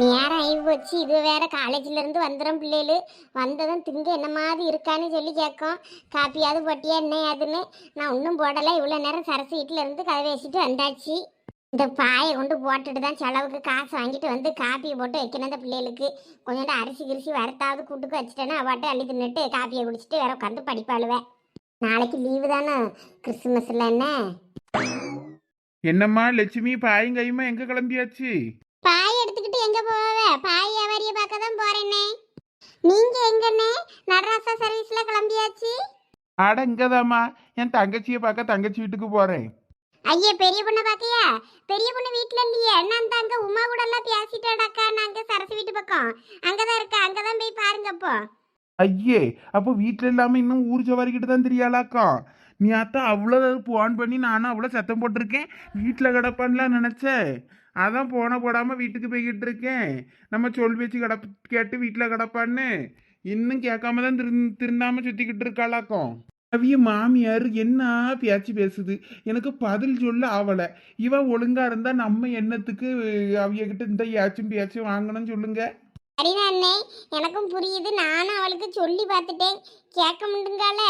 நேரம் ஆகி போச்சு. இது வேற காலேஜ்ல இருந்து வந்துடும் பிள்ளைகள். வந்ததும் திங்க என்ன மாதிரி இருக்கான்னு சொல்லி கேட்கும். காப்பியாவது போட்டியா என்ன அதுன்னு நான் ஒன்றும் போடலை. இவ்வளோ நேரம் சரசு வீட்டில் இருந்து கதை பேசிட்டு வந்தாச்சு. இந்த பாயை கொண்டு போட்டுட்டு தான் செலவுக்கு காசு வாங்கிட்டு வந்து காப்பியை போட்டு வைக்கணும் அந்த பிள்ளைகளுக்கு. கொஞ்சோண்டு அரிசி கிரிசி வறுத்தாவது கூட்டுக்கு வச்சுட்டேன்னா அவட்ட அள்ளி தின்னுட்டு காப்பியை குடிச்சிட்டு வேற உட்காந்து படிப்பாளுவேன் நாளைக்கு லீவு தானே? கிறிஸ்துமஸ்ல என்ன? என்னம்மா லட்சுமி பாயும் கையுமா எங்க கிளம்பியாச்சு? எங்க போவ? பாய் வியாபாரிய பார்க்க தான் போறேனே நீங்க எங்கண்ணே? நடராசா சர்வீஸ்ல கிளம்பியாச்சு? ஆட இங்கதாம்மா. என் தங்கச்சியை பார்க்க தங்கச்சி வீட்டுக்கு போறேன். ஐயா பெரிய பொண்ணை பாக்கையா பெரிய பொண்ணு வீட்ல இல்லையே. நான் தான் அங்க உமா கூட எல்லாம் பேசிட்டாடாக்கா. நான் அங்க சரசு வீட்டு பக்கம். அங்கதான் இருக்கா? அங்கதான் போய் பாருங்க அப்போ. ஐயே அப்போ வீட்டில் இல்லாம இன்னும் ஊர் சவாரிக்கிட்டு தான் தெரியாளாக்கம் நீ அத்தான் அவ்வளோ போன் பண்ணி நானும் அவ்வளோ சத்தம் போட்டிருக்கேன். வீட்டில் கிடப்பான்லாம் நினச்சேன் அதான் போன போடாமல் வீட்டுக்கு போய்கிட்டு இருக்கேன். நம்ம சொல் பேச்சு கிடப் கேட்டு வீட்டில் கிடப்பான்னு. இன்னும் கேட்காம தான் திரு திருந்தாமல் சுற்றிக்கிட்டு இருக்காளாக்கும். அவிய மாமியார் என்ன பேச்சு பேசுது? எனக்கு பதில் சொல்ல ஆவலை இவ ஒழுங்கா இருந்தா நம்ம எண்ணத்துக்கு அவியகிட்ட இந்த ஏச்சும் பேச்சும் வாங்கணும்னு சொல்லுங்க? சரிதான் எனக்கும் புரியுது. நானும் அவளுக்கு சொல்லி பார்த்துட்டேன். கேட்க முடியுங்கால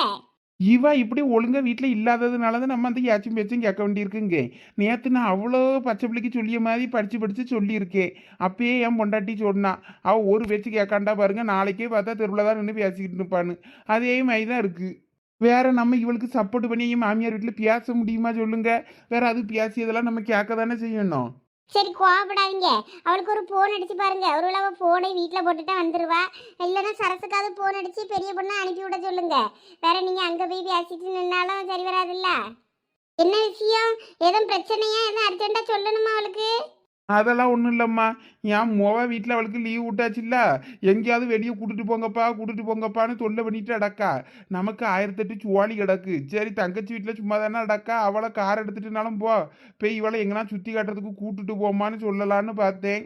இவ இப்படி ஒழுங்கா வீட்டில் இல்லாததுனால தான் நம்ம அந்த ஏச்சும் பேச்சும் கேட்க வேண்டியிருக்குங்க. நேற்று நான் அவ்வளோ பச்சை பிள்ளைக்கு சொல்லிய மாதிரி படித்து படித்து சொல்லியிருக்கேன் அப்பயே என் பொண்டாட்டி சொன்னா அவள் ஒரு பேச்சு கேட்காண்டா பாருங்க நாளைக்கே பார்த்தா தெருவில் தான் நின்று பேசிக்கிட்டு இருப்பான்னு. அதே மாதிரி தான் இருக்குது வேற நம்ம இவளுக்கு சப்போர்ட் பண்ணி என் மாமியார் வீட்டில் பேச முடியுமா சொல்லுங்க? வேற அது பேசியதெல்லாம் நம்ம கேட்க தானே செய்யணும். சரி கோவப்படாதீங்க. அவளுக்கு ஒரு ஃபோன் அடிச்சு பாருங்க. ஒரு அவ ஃபோனை வீட்டில் போட்டுட்டா வந்துடுவா இல்லைன்னா சரசுக்காவது ஃபோன் அடிச்சு பெரிய பொண்ணை அனுப்பி விட சொல்லுங்க. வேற நீங்க அங்க போய் பேசிட்டு நின்னாலும் சரி வராதுல்ல? என்ன விஷயம்? எதுவும் பிரச்சனையா? எதுவும் அர்ஜென்ட்டா சொல்லணுமா அவளுக்கு? அதெல்லாம் ஒன்றும் இல்லைம்மா. என் மொவ வீட்டில் அவளுக்கு லீவ் விட்டாச்சுல்ல. எங்கேயாவது வெளியே கூட்டிட்டு போங்கப்பா கூட்டிட்டு போங்கப்பான்னு தொல்லை பண்ணிட்டு அடக்கா நமக்கு ஆயிரத்தெட்டு சுவாலி கிடக்கு. சரி தங்கச்சி வீட்டில் சும்மா தானே அடக்கா அவளை கார் எடுத்துட்டுனாலும் போ. போய் இவளை எங்கன்னா சுற்றி காட்டுறதுக்கு கூட்டுட்டு போமான்னு சொல்லலான்னு பார்த்தேன்.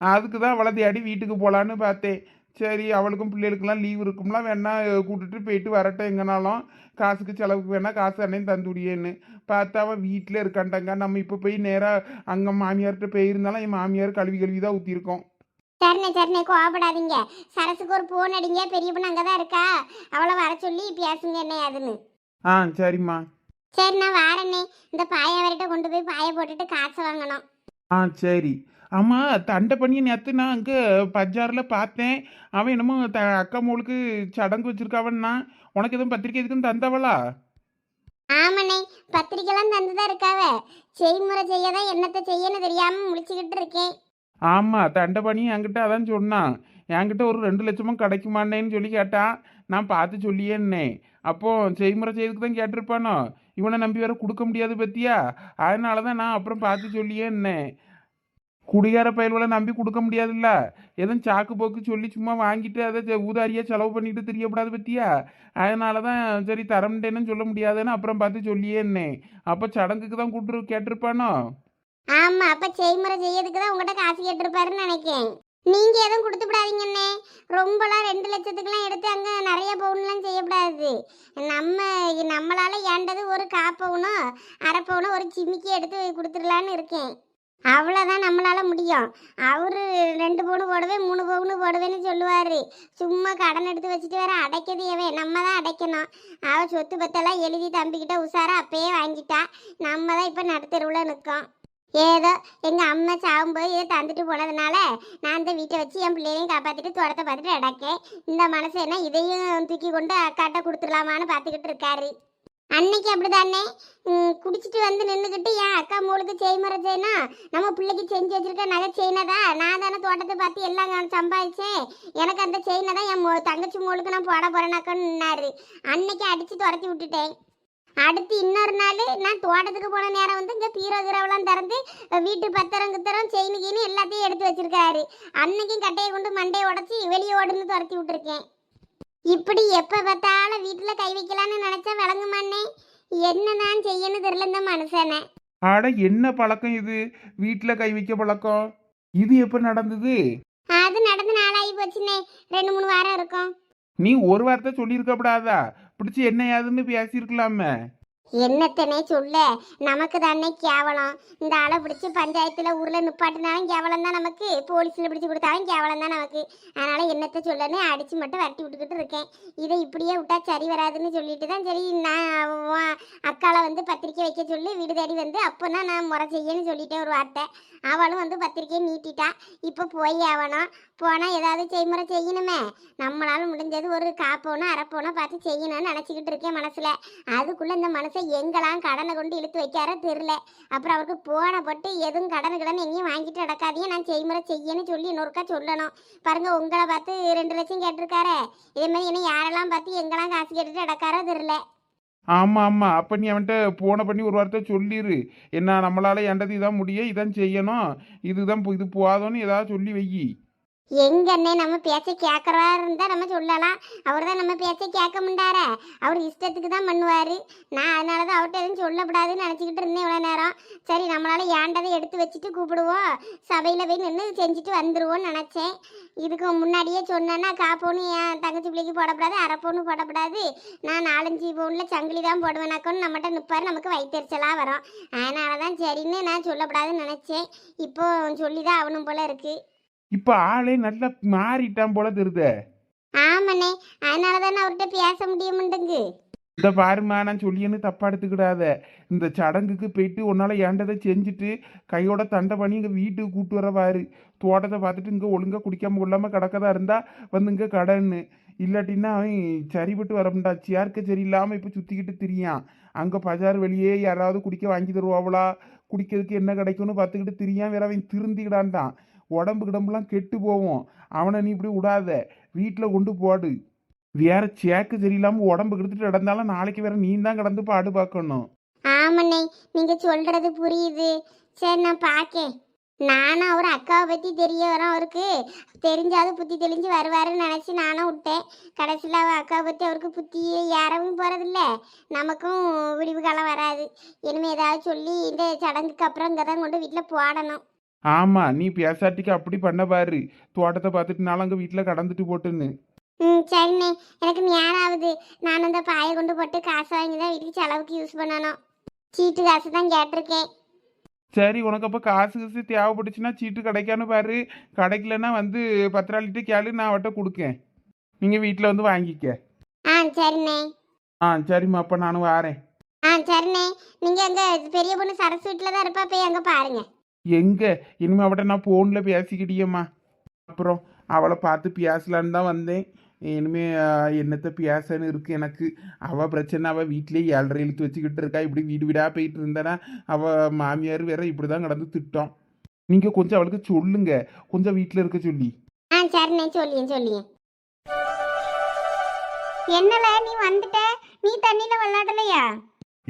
அதுக்கு தான் அவளை தேடி வீட்டுக்கு போகலான்னு பார்த்தேன். சரி அவளுக்கும் பிள்ளைகளுக்கெல்லாம் லீவ் இருக்கும்லாம் வேணா கூட்டிட்டு போயிட்டு வரட்டும் எங்கனாலும். காசுக்கு செலவுக்கு வேணா காசு அண்ணையும் தந்துடியேன்னு. பார்த்தா அவன் வீட்டில் இருக்காண்டாங்க நம்ம இப்போ போய் நேராக அங்கே மாமியார்கிட்ட போயிருந்தாலும் என் மாமியார் கழுவி கழுவி தான் ஊற்றிருக்கோம் சரிண்ணே சரிண்ணே கோவப்படாதீங்க. சரசுக்கு ஒரு ஃபோன் அடிங்க. பெரிய பொண்ணு அங்கே தான் இருக்கா. அவளை வர சொல்லி பேசுங்க என்ன அதுன்னு. ஆ சரிம்மா. சரி நான் வாரேண்ணே. இந்த பாயை வரட்ட கொண்டு போய் பாயை போட்டுட்டு காசை வாங்கணும். ஆ சரி. ஆமாம் தண்டை பண்ணி நேற்று நான் அங்கே பஜாரில் பார்த்தேன் அவன் என்னமோ த அக்கா மோளுக்கு சடங்கு வச்சிருக்காவன்னா உனக்கு எதுவும் பத்திரிக்கை எதுக்கும் தந்தவளா? ஆமாண்ணே பத்திரிக்கைலாம் தந்துதான் இருக்காவ. செய்முறை செய்யதான் என்னத்தை செய்யன்னு தெரியாம முழிச்சுக்கிட்டு இருக்கேன். ஆமாம் தண்டை பண்ணி என்கிட்ட அதான் சொன்னான். என்கிட்ட ஒரு ரெண்டு லட்சமும் கிடைக்குமான்னேன்னு சொல்லி கேட்டான் நான் பார்த்து சொல்லியேன்னே. அப்போ செய்முறை செய்யறதுக்கு தான் கேட்டிருப்பானோ? இவனை நம்பி வேற கொடுக்க முடியாது பத்தியா? அதனால தான் நான் அப்புறம் பார்த்து சொல்லியேன்னே. குடிகார பயல்களை நம்பி கொடுக்க முடியாதுல்ல? எதுவும் சாக்கு போக்கு சொல்லி சும்மா வாங்கிட்டு அதை ஊதாரியாக செலவு பண்ணிட்டு தெரியக்கூடாது பற்றியா அதனால தான் சரி தரமுட்டேன்னு சொல்ல முடியாதுன்னு அப்புறம் பார்த்து சொல்லியேன்னே அப்போ சடங்குக்கு தான் கூட்டு கேட்டிருப்பானோ? ஆமா அப்ப செய்முறை செய்யறதுக்கு தான் உங்ககிட்ட காசு கேட்டிருப்பாருன்னு நினைக்கேன் நீங்க எதுவும் கொடுத்து விடாதீங்கண்ணே ரொம்பலாம் ரெண்டு லட்சத்துக்குலாம் எடுத்து அங்க நிறைய பவுன்லாம் செய்யக்கூடாது நம்ம நம்மளால ஏண்டது ஒரு காப்பவுனோ அரை பவுனோ ஒரு சிமிக்கி எடுத்து கொடுத்துடலான்னு இருக்கேன். அவ்வளோதான் நம்மளால முடியும். அவரு ரெண்டு பவுனு போடுவேன் மூணு பவுனு போடுவேன்னு சொல்லுவார். சும்மா கடன் எடுத்து வச்சுட்டு வேற அடைக்கதையவே நம்ம தான் அடைக்கணும். அவள் சொத்து பத்தெல்லாம் எழுதி தம்பிக்கிட்ட உஷாராக அப்பயே வாங்கிட்டா. நம்ம தான் இப்போ நடுத்தருவில் நிற்கோம். ஏதோ எங்கள் அம்மா சாகும்போது இதை தந்துட்டு போனதுனால நான் இந்த வீட்டை வச்சு என் பிள்ளையையும் காப்பாற்றிட்டு தோட்டத்தை பார்த்துட்டு அடக்கேன் இந்த மனசு என்ன இதையும் தூக்கி கொண்டு அக்காட்ட கொடுத்துடலாமான்னு பார்த்துக்கிட்டு இருக்காரு. அன்னைக்கு அப்படிதானே? குடிச்சிட்டு வந்து நின்றுக்கிட்டு என் அக்கா மூளுக்கு செய்முறை செய்யணும் நம்ம பிள்ளைக்கு செஞ்சு வச்சிருக்க நகை செயினதா நான் தானே தோட்டத்தை பார்த்து எல்லாம் சம்பாதிச்சேன். எனக்கு அந்த செயினை தான் என் தங்கச்சி மூளுக்கு நான் போட போறேனாக்கன்னு அன்னைக்கு அடிச்சு துரத்தி விட்டுட்டேன். அடுத்து இன்னொரு நாள் நான் தோட்டத்துக்கு போன நேரம் வந்து இங்கே பீரோ கீரோவெல்லாம் திறந்து வீட்டு பத்திரம் குத்திரம் செயின் கீனு எல்லாத்தையும் எடுத்து வச்சிருக்காரு. அன்னைக்கும் கட்டையை கொண்டு மண்டையை உடச்சி வெளியே ஓடுன்னு துரத்தி விட்டுருக்கேன். இப்படி எப்போ பார்த்தாலும் வீட்டில் கை வைக்கலான்னு நினச்சா விளங்குமானே என்னதான் செய்யணும் தெரியல இந்த மனுஷனை. ஆட என்ன பழக்கம் இது? வீட்டில் கை வைக்க பழக்கம்? இது எப்போ நடந்தது? அது நடந்து நாளாகி போச்சுண்ணே ரெண்டு மூணு வாரம் இருக்கும். நீ ஒரு வார்த்தை சொல்லியிருக்கப்படாதா? பிடிச்சி என்ன ஏதுன்னு பேசியிருக்கலாமே. என்னத்தனே சொல்ல? நமக்கு தானே கேவலம். இந்த ஆளை பிடிச்சி பஞ்சாயத்துல ஊரில் நிப்பாட்டினாலும் கேவலம் தான் நமக்கு. போலீஸில் பிடிச்சி கொடுத்தாலும் கேவலம் தான் நமக்கு. அதனால என்னத்த சொல்லன்னு அடிச்சு மட்டும் வரட்டி விட்டுக்கிட்டு இருக்கேன். இதை இப்படியே விட்டா சரி வராதுன்னு சொல்லிட்டு தான் சரி நான் அக்காவை வந்து பத்திரிக்கை வைக்க சொல்லி வீடு தேடி வந்து அப்போ தான் நான் முறை செய்யன்னு சொல்லிட்டேன் ஒரு வார்த்தை. அவளும் வந்து பத்திரிக்கையை நீட்டிட்டா. இப்போ போய் ஆகணும் போனால் ஏதாவது செய்முறை செய்யணுமே. நம்மளால முடிஞ்சது ஒரு காப்போனோ அரைப்போனோ பார்த்து செய்யணும்னு நினச்சிக்கிட்டு இருக்கேன் மனசில். அதுக்குள்ளே இந்த மனசு மனுஷன் எங்கெல்லாம் கடனை கொண்டு இழுத்து வைக்காரோ தெரில அப்புறம் அவருக்கு போன போட்டு எதுவும் கடன் கடன் எங்கேயும் வாங்கிட்டு நடக்காதீங்க நான் செய்முறை செய்யன்னு சொல்லி இன்னொருக்கா சொல்லணும். பாருங்க உங்களை பார்த்து ரெண்டு லட்சம் கேட்டிருக்காரே. இதே மாதிரி என்ன யாரெல்லாம் பார்த்து எங்கெல்லாம் காசு கேட்டுட்டு நடக்காரோ தெரில ஆமா ஆமா. அப்ப நீ அவன்கிட்ட போன பண்ணி ஒரு வார்த்தை சொல்லிடு என்ன நம்மளால ஏண்டது இதான் முடியும் இதான் செய்யணும். இதுதான் இது போதும்னு ஏதாவது சொல்லி வை வையி எங்கண்ணே நம்ம பேச்ச கேட்கறவா இருந்தா நம்ம சொல்லலாம். அவர் தான் நம்ம பேச்ச கேட்க முண்டார. அவர் இஷ்டத்துக்கு தான் பண்ணுவாரு. நான் அதனால தான் அவர்கிட்ட எதுவும் சொல்லக்கூடாதுன்னு நினச்சிக்கிட்டு இருந்தேன் இவ்வளோ நேரம். சரி நம்மளால ஏண்டதை எடுத்து வச்சுட்டு கூப்பிடுவோம். சபையில் போய் நின்று செஞ்சுட்டு வந்துடுவோன்னு நினச்சேன். இதுக்கு முன்னாடியே சொன்னேன்னா காப்போன்னு என் தங்கச்சி பிள்ளைக்கு போடக்கூடாது அரைப்போன்னு போடக்கூடாது நான் நாலஞ்சு பவுனில் சங்கிலி தான் போடுவேனாக்கோன்னு நம்மகிட்ட நிற்பார் நமக்கு வயிற்றுச்சலாக வரும். அதனால தான் சரின்னு நான் சொல்லப்படாதுன்னு நினச்சேன். இப்போ சொல்லி தான் ஆகணும் போல் இருக்குது இப்ப ஆளே நல்லா மாறிட்டான் போல தெரியுதே. ஆமாண்ணே அதனால தானே அவர்கிட்ட பேச முடியுமுண்டுங்கு இந்த பாருமா நான் சொல்லியன்னு தப்பா எடுத்துக்கிடாத. இந்த சடங்குக்கு போயிட்டு உன்னால ஏண்டதை செஞ்சுட்டு கையோட தண்டை பண்ணி இங்க வீட்டுக்கு கூட்டு வர பாரு. தோட்டத்தை பார்த்துட்டு இங்க ஒழுங்கா குடிக்காம கொள்ளாம கிடக்கதா இருந்தா வந்து இங்க கடன்னு. இல்லாட்டின்னா அவன் சரிபட்டு வரமுண்டா சேர்க்க சரியில்லாம இப்ப சுத்திக்கிட்டு திரியான். அங்க பஜார் வெளியே யாராவது குடிக்க வாங்கி தருவாங்களா குடிக்கிறதுக்கு என்ன கிடைக்கும்னு பார்த்துக்கிட்டு திரியான். வேற அவன் திருந்திக்கிடான்டான். உடம்பு கிடம்புலாம் கெட்டு போவோம். அவனை நீ இப்படி விடாத. வீட்டில் கொண்டு போடு. வேற சேக்கு சரியில்லாமல் உடம்பு கெடுத்துட்டு கிடந்தாலும் நாளைக்கு வேற நீ தான் கிடந்து பாடு பார்க்கணும். ஆமாண்ணே நீங்கள் சொல்கிறது புரியுது. சரி நான் பார்க்கேன் நானும் அவர் அக்காவை பற்றி தெரிய வரோம் அவருக்கு. தெரிஞ்சாவது புத்தி தெளிஞ்சு வருவாருன்னு நினச்சி நானும் விட்டேன். கடைசியில் அவர் அக்காவை பற்றி அவருக்கு புத்தி ஏறவும் போகிறதில்ல நமக்கும் விடிவு காலம் வராது. இனிமேல் ஏதாவது சொல்லி இந்த சடங்குக்கு அப்புறம் இங்கே தான் கொண்டு வீட்டில் போடணும். ஆமா நீ பேசாட்டிக்கு அப்படி பண்ண பாரு. தோட்டத்தை பார்த்துட்டு நாள் அங்கே வீட்டில் கடந்துட்டு போட்டுன்னு. ம் சரிண்ணே. எனக்கு ஆகுது. நான் அந்த பாயை கொண்டு போட்டு காசு வாங்கி தான் வீட்டுக்கு செலவுக்கு யூஸ் பண்ணணும். சீட்டு காசு தான் கேட்டிருக்கேன். சரி உனக்கு அப்போ காசு காசு தேவைப்பட்டுச்சுன்னா சீட்டு கிடைக்கான்னு பாரு. கிடைக்கலன்னா வந்து பத்திராளிட்டு கேளு நான் அவட்ட கொடுக்கேன். நீங்கள் வீட்டில் வந்து வாங்கிக்க. ஆ சரிண்ணே. ஆ சரிம்மா அப்போ நானும் வாரேன். ஆ சரிண்ணே. நீங்கள் அங்கே பெரிய பொண்ணு சரசு வீட்டில் தான் இருப்பா போய் அங்கே பாருங்க. எங்க? இனிமே அவட்ட நான் ஃபோனில் பேசிக்கிட்டியம்மா. அப்புறம் அவளை பார்த்து பேசலான்னு தான் வந்தேன். இனிமே என்னத்த பேசன்னு இருக்கு எனக்கு. அவள் பிரச்சனை அவள் வீட்டிலேயே ஏழரை இழுத்து வச்சுக்கிட்டு இருக்கா. இப்படி வீடு வீடாக போயிட்டு இருந்தேன்னா அவள் மாமியார் வேற இப்படி தான் கடந்து திட்டோம். நீங்கள் கொஞ்சம் அவளுக்கு சொல்லுங்க. கொஞ்சம் வீட்டில் இருக்க சொல்லி. ஆ சரிண்ணே. சொல்லியேன் சொல்லியேன். என்னல நீ வந்துட்ட? நீ தண்ணியில் விளையாடலையா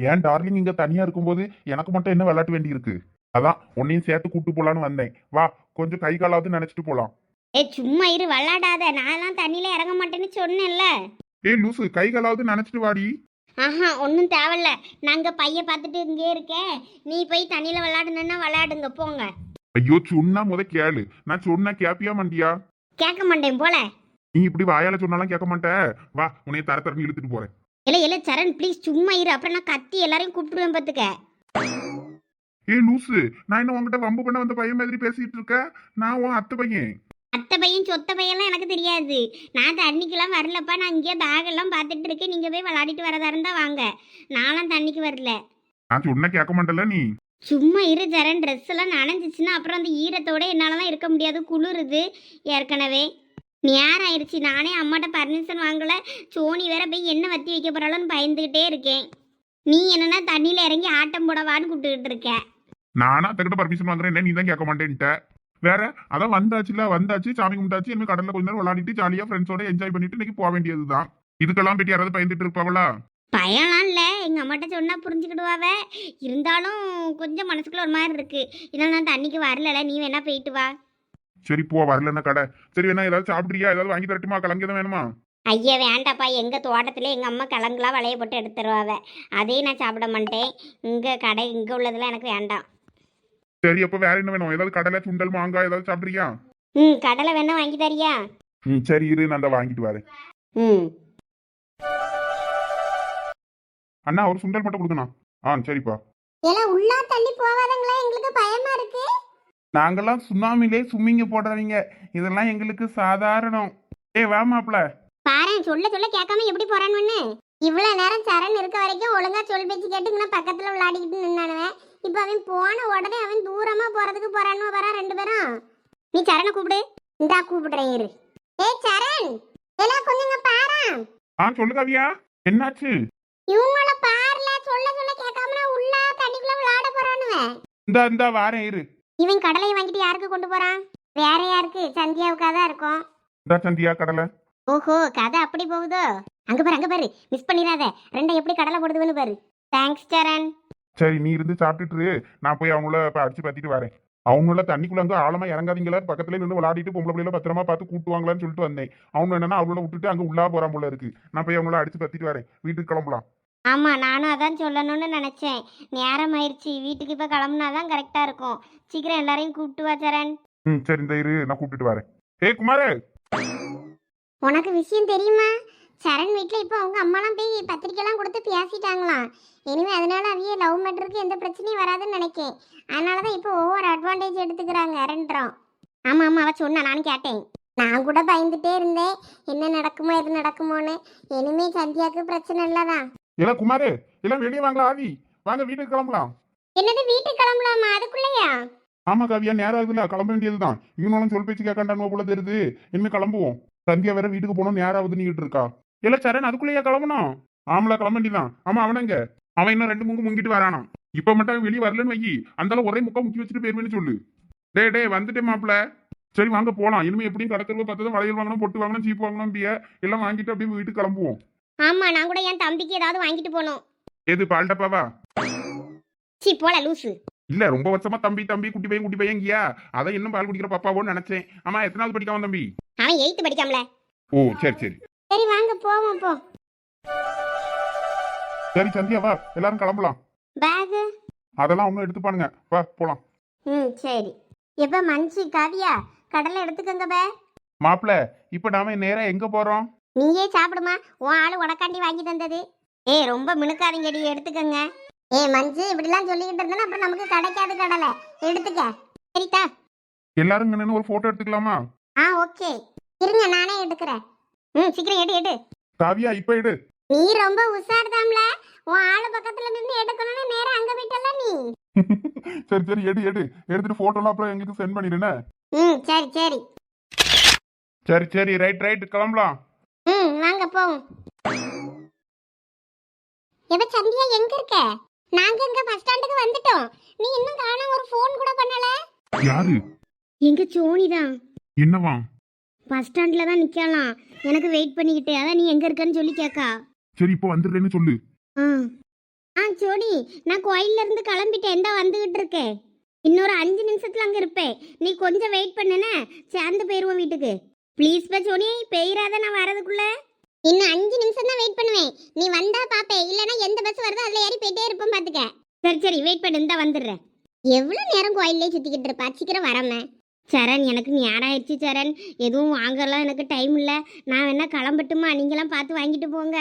ஏன் டார்லிங் இங்க தனியா இருக்கும்போது எனக்கு மட்டும் என்ன விளையாட்டு வேண்டி இருக்கு அதான் உன்னையும் சேர்த்து கூட்டு போலான்னு வந்தேன். வா கொஞ்சம் கை காலாவது நினைச்சிட்டு போலாம். ஏ சும்மா இரு விளையாடாத. நான்லாம் தண்ணியில் இறங்க மாட்டேன்னு சொன்னேன்ல. ஏய் லூசு கை காலாவது நினைச்சிட்டு வாடி. ஆஹா ஒன்றும் தேவையில்ல. நாங்கள் பைய பார்த்துட்டு இங்கே இருக்கேன். நீ போய் தண்ணியில் விளையாடணுன்னா விளையாடுங்க போங்க. ஐயோ சொன்னா முத கேளு. நான் சொன்னா கேப்பியா மண்டியா? கேட்க மாட்டேன் போல. நீ இப்படி வாயால சொன்னாலும் கேட்க மாட்ட. வா உன்னைய தர தரன்னு இழுத்துட்டு போறேன். இல்லை இல்லை சரண் ப்ளீஸ் சும்மா இரு. அப்புறம் நான் கத்தி எல்லாரையும் கூப்பிட்டுருவேன் பார்த்துக்க. ஏய் லூசு நான் என்ன உன்கிட்ட வம்பு பண்ண வந்த பையன் மாதிரி பேசிட்டு இருக்க? நான் உன் அத்தை பையன். அத்தை பையன் சொத்த பையன்லாம் எனக்கு தெரியாது. நான் தண்ணிக்கெல்லாம் வரலப்பா. நான் இங்கே பேக் எல்லாம் பார்த்துட்டு இருக்கேன். நீங்கள் போய் விளையாடிட்டு வரதா இருந்தா வாங்க. நான்லாம் தண்ணிக்கு வரல. நான் சொன்ன கேட்க மாட்டல நீ? சும்மா இரு சரண் ட்ரெஸ் எல்லாம் நனைஞ்சிச்சுன்னா அப்புறம் அந்த ஈரத்தோட என்னாலலாம் இருக்க முடியாது. குளிருது ஏற்கனவே. நேரம் ஆயிடுச்சு நானே அம்மாட்ட பர்மிஷன் வாங்கல. சோனி வேற போய் என்ன வத்தி வைக்க போறாளோன்னு பயந்துகிட்டே இருக்கேன். நீ என்னன்னா தண்ணியில் இறங்கி ஆட்டம் போடவான்னு கூப்பிட்டுக்கிட்டு இருக்க. நானா அத்தக்கிட்ட பர்மிஷன் வாங்குறேன் நீ தான் கேட்க மாட்டேன்ட்ட. வேற அதான் வந்தாச்சுல வந்தாச்சு சாமி கும்பிட்டாச்சு இனிமே கடல்ல கொஞ்ச நேரம் விளையாடிட்டு ஜாலியா ஃப்ரெண்ட்ஸோட என்ஜாய் பண்ணிட்டு இன்னைக்கு போக வேண்டியதுதான். இதுக்கெல்லாம் போயிட்டு யாராவது பயந்துட்டு இருப்பாவளா? பயம்லாம் இல்லை. எங்கள் அம்மாட்ட சொன்னால் புரிஞ்சுக்கிடுவாவ. இருந்தாலும் கொஞ்சம் மனசுக்குள்ள ஒரு மாதிரி இருக்கு. இதனால் நான் தண்ணிக்கு வரல நீ வேணா போயிட்டு வா. சரி போ வரலன்னா கடை. சரி வேணா ஏதாவது சாப்பிட்றியா? ஏதாவது வாங்கி தரட்டுமா? தான் வேணுமா? ஐயா வேண்டாப்பா. எங்கள் தோட்டத்தில் எங்கள் அம்மா கிழங்குலாம் வளைய போட்டு எடுத்துருவாவ. அதையும் நான் சாப்பிட மாட்டேன். இங்கே கடை இங்கே உள்ளதெல்லாம் எனக்கு வேண்டாம். சரி அப்போ வேற என்ன வேணும்? ஏதாவது கடலை சுண்டல் மாங்காய் ஏதாவது சாப்பிட்றியா? ம் கடலை வேணா வாங்கி தரியா? ம் சரி இரு நான் வாங்கிட்டு வரேன். ம். அண்ணா ஒரு சுண்டல் மட்டும் கொடுக்கணும் ஆ சரிப்பா. எல்லாம் உள்ளா தள்ளி போவாதங்களா எங்களுக்கு பயமா இருக்கு. நாங்கெல்லாம் சுனாமிலே சும்மிங்க போடுறவங்க. இதெல்லாம் எங்களுக்கு சாதாரணம். ஏய் வா மாப்ள பாரு சொல்ல சொல்ல கேட்காம எப்படி போறான்னு இவ்வளவு நேரம் சரண் இருக்க வரைக்கும் ஒழுங்கா சொல் பேச்சு கேட்டு இங்கே பக்கத்துல விளையாடிக்கிட்டு நின்னானுவேன் இப்போ அவன் போன உடனே அவன் தூரமா போறதுக்கு போறான்னு வரா ரெண்டு பேரும்? நீ சரணை கூப்பிடு. இந்தா கூப்பிடுறேன் இரு. ஏய் சரண். எல்லாம் கொஞ்சங்க பாரா. ஆ சொல்லு கவியா. என்னாச்சு? இவங்கள பாருல சொல்ல சொல்ல கேட்காம நான் உள்ள தண்ணிக்குள்ள விளையாட போறானுவேன் இந்தா இந்தா வாரேன் இரு. இவன் கடலையை வாங்கிட்டு யாருக்கு கொண்டு போறான்? வேற யாருக்கு? சந்தியாவுக்காக தான் இருக்கும். இந்தா சந்தியா கடலை. ஓஹோ கதை அப்படி போகுதோ? அங்க பாரு அங்க பாரு. மிஸ் பண்ணிடாத. ரெண்டை எப்படி கடலை போடுதுன்னு பாரு. தேங்க்ஸ் சரண். சரி நீ இருந்து சாப்பிட்டுட்டு. நான் போய் அவங்கள அடிச்சு பார்த்துட்டு வரேன். அவங்கள தண்ணிக்குள்ள அங்க ஆழமா இறங்காதீங்களா? பக்கத்துல நின்று விளையாடிட்டு பொம்பளை பிள்ளைல பத்திரமா பார்த்து கூட்டுவாங்களான்னு சொல்லிட்டு வந்தேன். அவங்க என்னன்னா அவங்கள விட்டுட்டு அங்க உள்ளா போறான் போல இருக்கு. நான் போய் அவங்கள அடிச்சு பத்திட்டு வரேன். வீட்டுக்கு கிளம்பலாம். ஆமா நானும் அதான் சொல்லணும்னு நினைச்சேன். நேரம் ஆயிடுச்சு வீட்டுக்கு இப்ப கிளம்புனாதான் கரெக்டா இருக்கும். சீக்கிரம் எல்லாரையும் கூப்பிட்டு வா சரண். ம் சரி இந்த இரு. நான் கூப்பிட்டுட்டு வரேன். ஏய் குமாரு! உனக்கு விஷயம் தெரியுமா? சரண் வீட்டில் இப்போ அவங்க அம்மாலாம் போய் பத்திரிக்கைலாம் கொடுத்து பேசிட்டாங்களாம். இனிமே அதனால அவிய லவ் மேட்டருக்கு எந்த பிரச்சனையும் வராதுன்னு நினைக்கேன். அதனால தான் இப்போ ஒவ்வொரு அட்வான்டேஜ் எடுத்துக்கிறாங்க ரெண்டரும் ஆமாம் ஆமாம் அவ சொன்னா நானும் கேட்டேன். நான் கூட பயந்துட்டே இருந்தேன். என்ன நடக்குமோ எது நடக்குமோன்னு. இனிமே சந்தியாவுக்கு பிரச்சனை இல்லதான். இல்ல குமாரு எல்லாம் வெளியே வாங்கலாம் ஆதி வாங்க வீட்டுக்கு கிளம்பலாம். என்னது வீட்டுக்கு கிளம்பலாமா? அதுக்குள்ளயா? ஆமா காவியா நேரம் ஆகுதுல கிளம்ப வேண்டியதுதான். இவனாலும் சொல் பேச்சு கேட்காண்டானோ போல தெரியுது. இனிமே கிளம்புவோம். சந்தியா வேற வீட்டுக்கு போனோம் நேரம் ஆகுது நீட்டு இருக்கா. இல்ல சரண் அதுக்குள்ளேயே கிளம்பணும். ஆமலா கிளம்ப வேண்டியதான் ஆமா அவனங்க அவன் இன்னும் ரெண்டு முங்கு முங்கிட்டு வரானாம். இப்ப மட்டும் வெளியே வரலன்னு வைக்கி அந்த அளவு ஒரே முக்கா முக்கி வச்சுட்டு போயிருவேன்னு சொல்லு. டேய் டேய் வந்துட்டேன் மாப்ள சரி வாங்க போலாம். இனிமே எப்படியும் கடற்கரை பார்த்ததும் வளையல் வாங்கணும் பொட்டு வாங்கணும் சீப்பு வாங்கணும் பிய எல்லாம் வாங்கிட்டு அப்படியே வீட்டுக்கு கிளம்புவோம். ஆமா நான் கூட என் தம்பிக்கு ஏதாவது வாங்கிட்டு போகணும். எது பால் டப்பாவா சி போல லூசு. இல்ல ரொம்ப வருஷமா தம்பி தம்பி குட்டி பையன் குட்டி பையன் இங்கயா? அதான் இன்னும் பால் குடிக்கிற பாப்பாவோன்னு நினைச்சேன். ஆமா எத்தனாவது படிக்காம தம்பி? அவன் எயித்து படிக்காமல. ஓ சரி சரி. சரி வாங்க. போவோம் போ. சரி சந்தியா வா. எல்லாரும் கிளம்பலாம். பேகு? அதெல்லாம் ஒன்றும் எடுத்துப்பானுங்க. வா போலாம். ம் சரி. எப்ப மஞ்சி காவியா? கடலை எடுத்துக்கங்க பே. மாப்ள இப்ப நாம நேரா எங்க போறோம்? நீயே சாப்பிடுமா. உன் ஆளு உனக்காண்டி வாங்கி தந்தது ஏய் ரொம்ப மினுக்காதீங்கடி எடுத்துக்கங்க. ஏய் மஞ்சு இப்படிலாம் சொல்லிக்கிட்டு இருந்தேன்னா அப்புறம் நமக்கு கிடைக்காது கடலை. எடுத்துக்க. சரிதா எல்லாரும் நின்னு ஒரு போட்டோ எடுத்துக்கலாமா? ஆ ஓகே. இருங்க நானே எடுக்கிறேன். ம் சீக்கிரம் எடு எடு. காவியா இப்ப எடு நீ ரொம்ப உஷார்தாம்ல. உன் ஆளு பக்கத்துல நின்று எடுக்கணும்னு நேரா அங்க போயிட்டல நீ. சரி சரி எடு எடு. எடுத்துட்டு போட்டோலாம் அப்புறம் எங்களுக்கு சென்ட் பண்ணிடுனே ம் சரி சரி. சரி சரி ரைட் ரைட் கிளம்பலாம். ம் வாங்க போவோம். எப்ப சந்தியா எங்க இருக்க? நாங்க இங்க பஸ் ஸ்டாண்டுக்கு வந்துட்டோம். நீ இன்னும் காணோம் ஒரு ஃபோன் கூட பண்ணல. யாரு? எங்க சோனி தான் என்னவா பஸ் ஸ்டாண்ட்ல தான் நிக்கலாம். எனக்கு வெயிட் பண்ணிக்கிட்டு அதான் நீ எங்க இருக்கன்னு சொல்லி கேக்கா. சரி இப்போ வந்துடுறேன்னு சொல்லு. ஆ. ஆ சோனி நான் கோயில்ல இருந்து கிளம்பிட்டேன். இந்தா வந்துகிட்டு இருக்கேன் இன்னொரு அஞ்சு நிமிஷத்துல அங்க இருப்பேன் நீ கொஞ்சம் வெயிட் பண்ணுன சேர்ந்து போயிருவோம் வீட்டுக்கு. ப்ளீஸ் பா சோனி பெய்யாத நான் வரதுக்குள்ள இன்னும் அஞ்சு நிமிஷம் தான் வெயிட் பண்ணுவேன். நீ வந்தா பாப்பே. இல்லனா எந்த பஸ் வருதோ அதுல ஏறி போயிட்டே இருப்போம் பாத்துக்க. சரி சரி வெயிட் பண்ணு. இந்தா வந்துடுறேன். எவ்வளவு நேரம் கோயிலே சுத்திக்கிட்டு இருப்பா? சீக்கிரம் வராம. சரண் எனக்கு ஆயிடுச்சு சரண். எதுவும் வாங்கலாம் எனக்கு டைம் இல்ல. நான் வேணா கிளம்பட்டுமா? நீங்களாம் பார்த்து வாங்கிட்டு போங்க.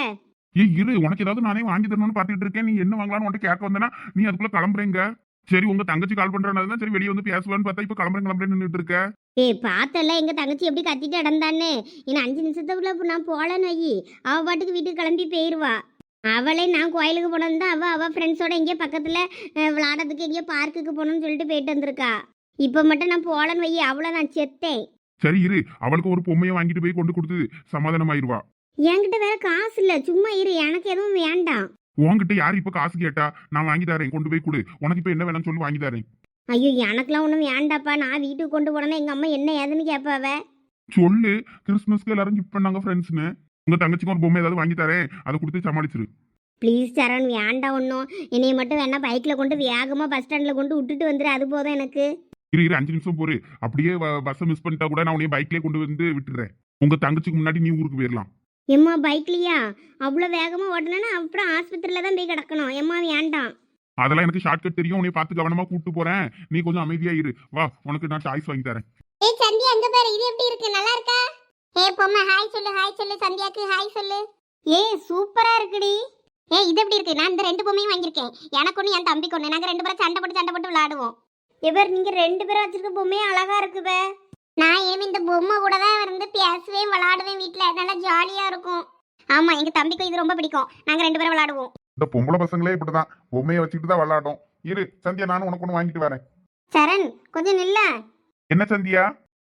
ஏய் இரு. உனக்கு ஏதாவது நானே வாங்கி தரணும்னு பார்த்துட்டு இருக்கேன். நீ என்ன வாங்கலாம்னு உன்கிட்ட கேட்க வந்தேன்னா நீ அதுக்குள்ள கிளம்புறீங்க. சரி உங்க தங்கச்சி கால் பண்றதுனால சரி வெளியே வந்து பேசுவான்னு பார்த்தா இப்போ கிளம்புறேன் கிளம்புறேன்னு நின்றுட்டு இருக்க. ஏய் பார்த்தல எங்க தங்கச்சி எப்படி கத்திட்டு இடந்தான்னு இன்னும் அஞ்சு நிமிஷத்துக்குள்ள நான் போலன்னு வை. அவ பாட்டுக்கு வீட்டுக்கு கிளம்பி போயிருவா. அவளே நான் கோயிலுக்கு போனது அவ அவ ஃப்ரெண்ட்ஸோட எங்கேயோ பக்கத்துல அஹ், விளையாடுறதுக்கு எங்கேயோ பார்க்குக்கு போகணும்னு சொல்லிட்டு போயிட்டு வந்திருக்கா. இப்போ மட்டும் நான் போலன்னு வை அவளை நான் செத்தேன் சரி இரு அவளுக்கு ஒரு பொம்மையை வாங்கிட்டு போய் கொண்டு கொடுத்து சமாதானம் ஆயிருவா என்கிட்ட வேற காசு இல்ல சும்மா இரு எனக்கு எதுவும் வேண்டாம். உன்கிட்ட யாரு இப்ப காசு கேட்டா நான் வாங்கி தரேன் கொண்டு போய் கொடு. உனக்கு இப்ப என்ன வேணும்னு சொல்லி வாங்கி தரேன். ஐயோ எனக்கெல்லாம் ஒன்றும் வேண்டாப்பா நான் வீட்டுக்கு கொண்டு போனேன்னா எங்க அம்மா என்ன ஏதுன்னு கேட்பாவ. சொல்லு கிறிஸ்மஸ்க்கு எல்லாரும் கிஃப்ட் பண்ணாங்க ஃப்ரெண்ட்ஸ்னு உங்க தங்கச்சிக்கு ஒரு பொம்மை ஏதாவது வாங்கி தரேன் அதை கொடுத்து சமாளிச்சிரு. ப்ளீஸ் சரண் வேண்டாம் ஒன்றும் என்னைய மட்டும் வேணா பைக்கில் கொண்டு வேகமாக பஸ் ஸ்டாண்டில் கொண்டு விட்டுட்டு வந்துரு அது போதும் எனக்கு. இரு இரு அஞ்சு நிமிஷம் போரு. அப்படியே பஸ்ஸை மிஸ் பண்ணிட்டா கூட நான் உன்னைய பைக்லயே கொண்டு வந்து விட்டுறேன். உங்க தங்கச்சிக்கு முன்னாடி நீ ஊருக்கு போயிடலாம் எம்மா பைக்லையா அவ்வளோ வேகமாக ஓட்டணும்னா அப்புறம் ஆஸ்பத்திரியில் தான் போய் கிடக்கணும். எம்மா வேண்டாம் அதெல்லாம் எனக்கு ஷார்ட்கட் தெரியும். உன்னை பார்த்து கவனமா கூட்டு போறேன். நீ கொஞ்சம் அமைதியா இரு. வா உனக்கு நான் சாய்ஸ் வாங்கி தரேன். ஏய் சந்தியா அங்க பாரு. இது எப்படி இருக்கு? நல்லா இருக்கா? ஏ பொம்மை ஹாய் சொல்லு ஹாய் சொல்லு சந்தியாக்கு ஹாய் சொல்லு. ஏய் சூப்பரா இருக்குடி. ஏ இது எப்படி இருக்கு? நான் இந்த ரெண்டு பொம்மையும் வாங்கியிருக்கேன். எனக்கு ஒன்று என் தம்பிக்கு ஒன்று நாங்கள் ரெண்டு பேரும் சண்டை போட்டு சண்டை போட்டு விளையாடுவோம். இவர் நீங்க ரெண்டு பேரும் வச்சிருக்க பொம்மையும் அழகா இருக்குவே நான் இனிமே இந்த பொம்மை கூட தான் இருந்து பேசுவேன் விளையாடுவேன் வீட்டில் நல்லா ஜாலியா இருக்கும். ஆமா எங்க தம்பிக்கும் இது ரொம்ப பிடிக்கும். நாங்க ரெண்டு பேரும் விளையாடுவோம் இந்த பொம்பளை பசங்களே இப்படிதான். பொம்மையை வச்சுக்கிட்டு தான் விளாடும். இரு சந்தியா நானும் உனக்கு ஒன்று வாங்கிட்டு வரேன். சரண் கொஞ்சம் நில்ல. என்ன சந்தியா?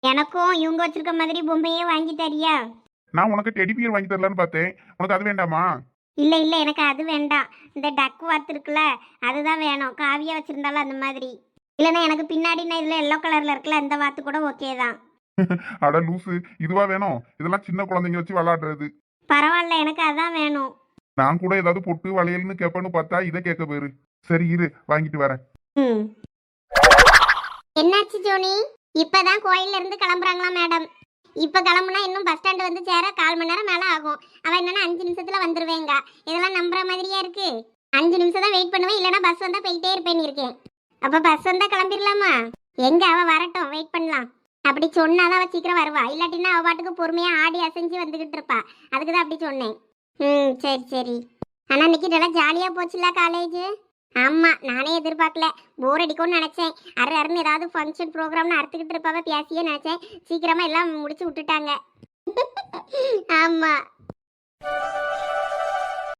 எனக்கும் இவங்க வச்சிருக்க மாதிரி பொம்மையே வாங்கி தரியா. நான் உனக்கு டெடிபியர் வாங்கி தரலான்னு பார்த்தேன். உனக்கு அது வேண்டாமா? இல்ல இல்ல எனக்கு அது வேண்டாம். இந்த டக் வாத்து இருக்குல்ல அதுதான் வேணும். காவியா வச்சிருந்தாலும் அந்த மாதிரி. இல்லைன்னா எனக்கு பின்னாடி நான் இதுல எல்லோ கலர்ல இருக்குல்ல இந்த வாத்து கூட ஓகே தான். அட லூசு இதுவா வேணும்? இதெல்லாம் சின்ன குழந்தைங்க வச்சு விளாடுறது. பரவாயில்ல எனக்கு அதான் வேணும். நான் கூட ஏதாவது பொட்டு வளையல்னு கேட்பேன்னு பார்த்தா இதை கேட்க போயிரு சரி இரு வாங்கிட்டு வரேன். ம். என்னாச்சு ஜோனி? இப்பதான் கோயில்ல இருந்து கிளம்புறாங்களா மேடம் இப்ப கிளம்புனா இன்னும் பஸ் ஸ்டாண்ட் வந்து சேர கால் மணி நேரம் மேல ஆகும். அவன் என்னன்னா அஞ்சு நிமிஷத்துல வந்துருவேங்க. இதெல்லாம் நம்புற மாதிரியா இருக்கு? அஞ்சு நிமிஷம் தான் வெயிட் பண்ணுவேன். இல்லைன்னா பஸ் வந்தா போயிட்டே இருப்பேன்னு இருக்கேன். அப்ப பஸ் வந்தா கிளம்பிடலாமா எங்க அவ வரட்டும் வெயிட் பண்ணலாம். அப்படி சொன்னாதான் அவ சீக்கிரம் வருவா. இல்லாட்டினா அவ பாட்டுக்கு பொறுமையா ஆடி அசைஞ்சு வந்துகிட்டு இருப்பா. அதுக்கு தான் அப்படி சொன்னேன். ம் சரி சரி. ஆனா இன்னைக்கு நல்லா ஜாலியா போச்சுல காலேஜ் ஆமா நானே எதிர்பார்க்கல. போர் அடிக்கும்னு நினைச்சேன். அரை அருன்னு ஏதாவது ஃபங்க்ஷன் ப்ரோக்ராம்னு அறுத்துக்கிட்டு இருப்பாவ பேசியே நினைச்சேன். சீக்கிரமா எல்லாம் முடிச்சு விட்டுட்டாங்க. ஆமா.